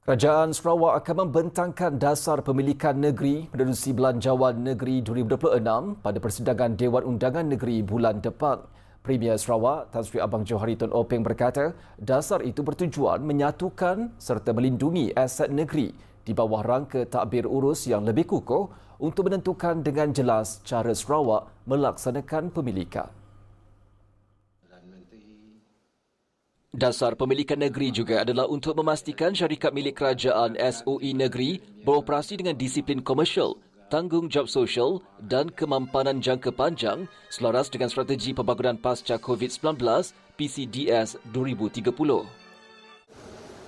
Kerajaan Sarawak akan membentangkan dasar pemilikan negeri menerusi Belanjawan Negeri 2026 pada persidangan Dewan Undangan Negeri bulan depan. Premier Sarawak Tan Sri Abang Johari Tun Openg berkata, dasar itu bertujuan menyatukan serta melindungi aset negeri di bawah rangka takbir urus yang lebih kukuh untuk menentukan dengan jelas cara Sarawak melaksanakan pemilikan. Dasar pemilikan negeri juga adalah untuk memastikan syarikat milik kerajaan SOE negeri beroperasi dengan disiplin komersial, tanggungjawab sosial dan kemampanan jangka panjang selaras dengan strategi pembangunan pasca COVID-19 PCDS 2030.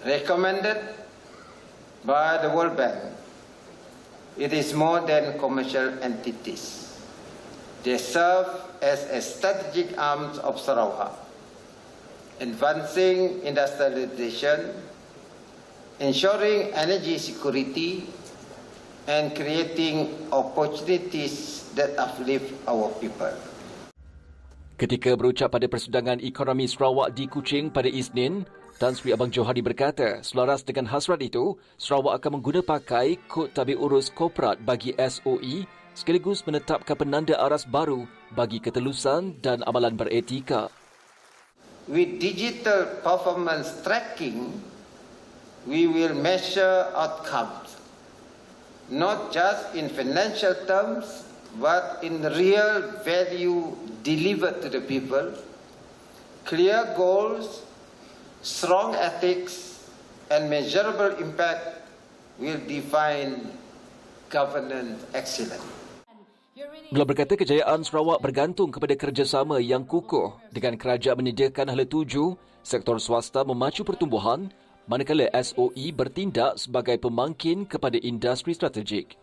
recommended by the World Bank. It is more than commercial entities. They serve as a strategic arms of Sarawak, advancing industrialization, ensuring energy security, and creating opportunities that uplift our people. Ketika berucap pada persidangan ekonomi Sarawak di Kuching pada Isnin, Tan Sri Abang Johari berkata, selaras dengan hasrat itu, Sarawak akan mengguna pakai kod tabir urus korporat bagi SOE sekaligus menetapkan penanda aras baru bagi ketelusan dan amalan beretika. With digital performance tracking, we will measure outcomes, not just in financial terms, but in real value delivered to the people, clear goals, strong ethics, and measurable impact will define governance excellence. Beliau berkata kejayaan Sarawak bergantung kepada kerjasama yang kukuh dengan kerajaan menyediakan hala tuju, sektor swasta memacu pertumbuhan, manakala SOE bertindak sebagai pemangkin kepada industri strategik.